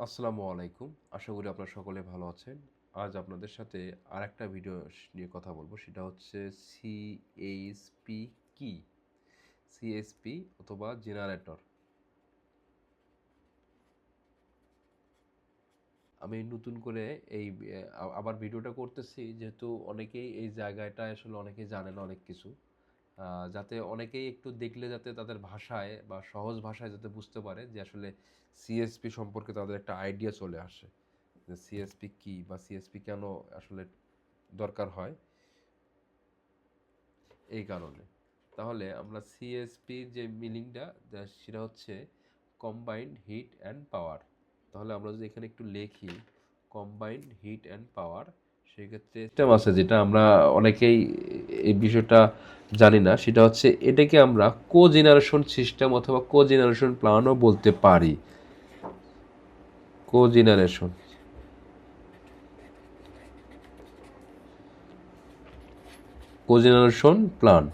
আসসালামু আলাইকুম। আশা করি আপনারা সকলে ভালো আছেন। আজ আপনাদের সাথে আর একটা ভিডিও নিয়ে কথা বলব। সেটা হচ্ছে সিএইচপি কি? সিএসপি অথবা জেনারেটর। আমি নতুন করে এই আবার ভিডিওটা করতেছি। যেহেতু অনেকেই এই জায়গাটা আসলে অনেকেই জানে না অনেক কিছু। যাতে অনেকেই একটু দেখলে যাতে তাদের ভাষায় বা সহজ ভাষায় যাতে বুঝতে পারে যে আসলে সিএসপি সম্পর্কে তাদের একটা আইডিয়া চলে আসে যে সিএসপি কি বা সিএসপি কেন আসলে দরকার হয়। এই কারণে। তাহলে আমরা সিএসপি যে মিনিংটা সেটা হচ্ছে কম্বাইন্ড হিট অ্যান্ড পাওয়ার তাহলে আমরা যদি এখানে একটু লিখি কম্বাইন্ড হিট অ্যান্ড পাওয়ার সেক্ষেত্রে সিস্টেম আছে যেটা আমরা অনেকেই এই বিষয়টা জানি না। সেটা হচ্ছে এটাকে আমরা কো জেনারেশন সিস্টেম অথবা কো জেনারেশন প্ল্যানও বলতে পারি। Cogeneration cogeneration plan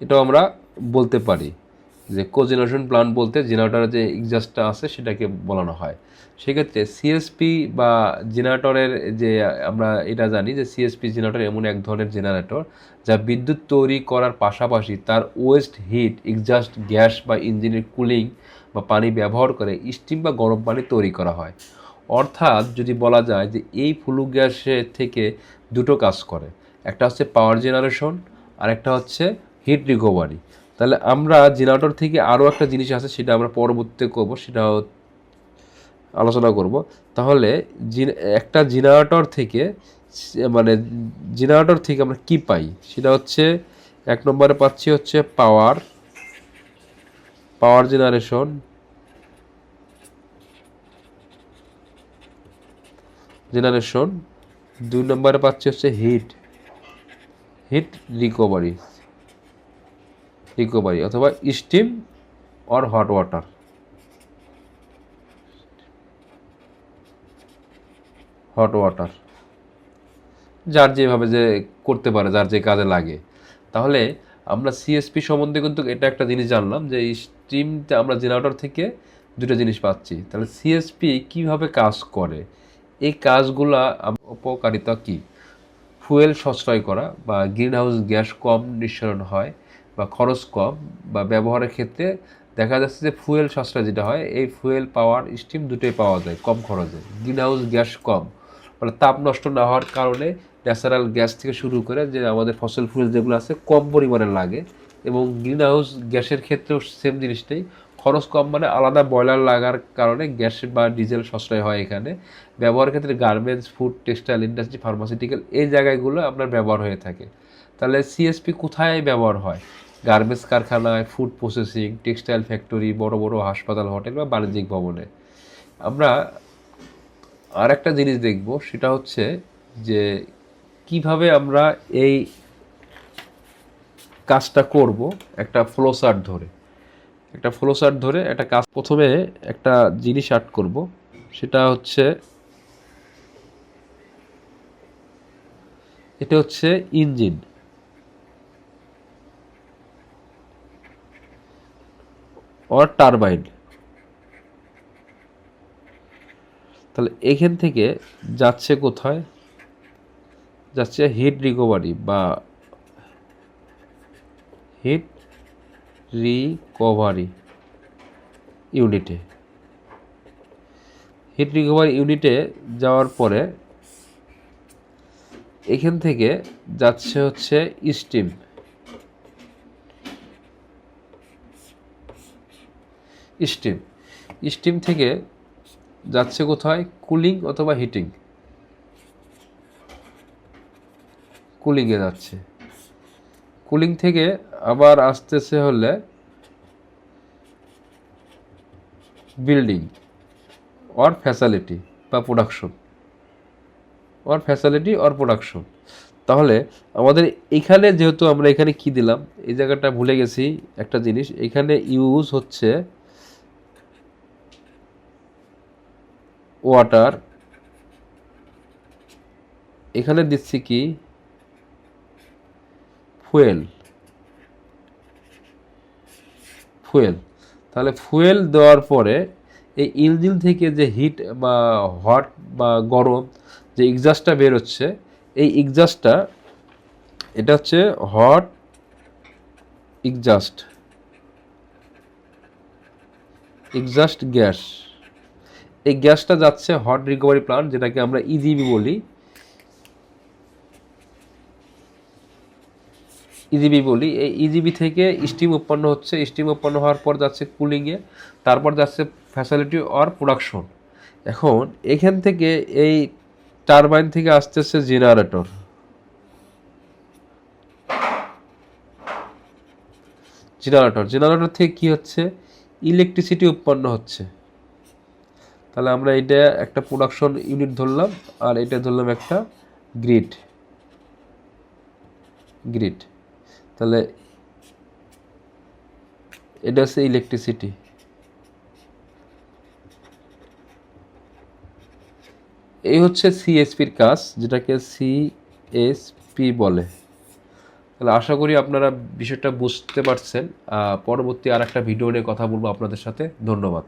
এটাও আমরা বলতে পারি। যে কো জেনারেশন প্ল্যান বলতে জেনারেটরের যে এক্সাস্টটা আছে সেটাকে বলানো হয়। সেক্ষেত্রে সিএসপি বা জেনারেটরের যে আমরা এটা জানি যে সিএসপি জেনারেটর এমন এক ধরনের জেনারেটর যা বিদ্যুৎ তৈরি করার পাশাপাশি তার ওয়েস্ট হিট এক্সাস্ট গ্যাস বা ইঞ্জিনের কুলিং বা পানি ব্যবহার করে স্টিম বা গরম পানি তৈরি করা হয়। অর্থাৎ যদি বলা যায় যে এই ফ্লু গ্যাসের থেকে দুটো কাজ করে। একটা হচ্ছে পাওয়ার জেনারেশন আর একটা হচ্ছে হিট রিকভারি তাহলে আমরা জেনারেটর থেকে আরও একটা জিনিস আছে, সেটা আমরা পরবর্তীতে করব, সেটা আলোচনা করব। তাহলে একটা জেনারেটর থেকে মানে জেনারেটর থেকে আমরা কি পাই? সেটা হচ্ছে, এক নম্বরে পাচ্ছি হচ্ছে পাওয়ার পাওয়ার জেনারেশন। জেনারেশন। দুই নম্বরে পাচ্ছি হচ্ছে হিট হিট রিকভারি। রিকভারি অথবা steam or hot water hot water যার যেভাবে যে করতে পারে, যার যে কাজে লাগে। তাহলে আমরা সিএসপি সম্বন্ধে কিন্তু এটা একটা জিনিস জানলাম যে স্টিমটা আমরা জেনারেটর থেকে দুটো জিনিস পাচ্ছি। তাহলে সিএসপি কীভাবে কাজ করে? এই কাজগুলা উপকারিতা কি? ফুয়েল সশ্রয় করা বা গ্রিন হাউস গ্যাস কম নিঃসরণ হয়। বা খরচ কম বা ব্যবহারের ক্ষেত্রে দেখা যাচ্ছে যে ফুয়েল সাশ্রয় যেটা হয়, এই ফুয়েল পাওয়ার স্টিম দুটোই পাওয়া যায় কম খরচে। গ্রিন হাউস গ্যাস কম। মানে তাপ নষ্ট না হওয়ার কারণে ন্যাচারাল গ্যাস থেকে শুরু করে যে আমাদের ফসল ফুয়েল যেগুলো আছে কম পরিমাণে লাগে এবং গ্রিন হাউস গ্যাসের ক্ষেত্রেও সেম জিনিসটাই। খরচ কম মানে আলাদা বয়লার লাগার কারণে গ্যাস বা ডিজেল সাশ্রয় হয় এখানে। ব্যবহার ক্ষেত্রে garments food textile industry pharmaceutical এই জায়গাগুলো আপনার ব্যবহার হয়ে থাকে। তাহলে সিএসপি কোথায় ব্যবহার হয়? গার্মেন্টস কারখানায় ফুড প্রসেসিং টেক্সটাইল ফ্যাক্টরি বড় বড় হাসপাতাল হোটেল বা বাণিজ্যিক ভবনে। আমরা আর একটা জিনিস দেখব, সেটা হচ্ছে যে কীভাবে আমরা এই কাজটা করব একটা ফ্লোচার্ট ধরে। একটা ফ্লোচার্ট ধরে একটা কাজ প্রথমে একটা জিনিস আর্ট করব, সেটা হচ্ছে এটা হচ্ছে ইঞ্জিন অর টারবাইন তাহলে এখান থেকে যাচ্ছে কোথায়? যাচ্ছে হিট রিকভারি বা হিট রিকভারি ইউনিটে হিট রিকভারি ইউনিটে যাওয়ার পরে এখান থেকে যাচ্ছে হচ্ছে স্টিম স্টিম স্টিম থেকে যাচ্ছে কোথায়? কুলিং অথবা হিটিং কুলিংয়ে যাচ্ছে। কুলিং থেকে আবার আসতেছে হলে বিল্ডিং অর ফ্যাসিলিটি বা production or facility or production তাহলে আমাদের এখানে যেহেতু আমরা এখানে কি দিলাম? এই জায়গাটা ভুলে গেছি একটা জিনিস। এখানে ইউজ হচ্ছে ওয়াটার এখানে দিচ্ছি কি? ফুয়েল। ফুয়েল। তাহলে ফুয়েল দেওয়ার পরে এই ইঞ্জিন থেকে যে হিট বা হট বা গরম যে এক্সাস্টটা বের হচ্ছে এই এক্সাস্টটা এটা হচ্ছে হট এক্সাস্ট এক্সাস্ট গ্যাস এই গ্যাসটা যাচ্ছে হট রিকভারি প্লান্ট যেটাকে আমরা ইজিবি বলি। ইজিবি বলি, এই ইজিবি থেকে স্টিম উৎপন্ন হচ্ছে স্টিম উৎপন্ন হওয়ার পর যাচ্ছে কুলিংয়ে তারপর যাচ্ছে ফ্যাসিলিটি অর প্রোডাকশন এখন এখান থেকে এই টারবাইন থেকে আসতেছে জেনারেটর জেনারেটর জেনারেটর থেকে কি হচ্ছে? ইলেকট্রিসিটি উৎপন্ন হচ্ছে। তাহলে আমরা এটা একটা প্রোডাকশন ইউনিট ধরলাম, আর এটা ধরলাম একটা গ্রিড গ্রিড তাহলে এটা হচ্ছে ইলেকট্রিসিটি এই হচ্ছে সিএসপির কাজ, যেটাকে সিএসপি বলে। তাহলে আশা করি আপনারা বিষয়টা বুঝতে পারছেন। পরবর্তী আর একটা ভিডিও নিয়ে কথা বলব আপনাদের সাথে। ধন্যবাদ।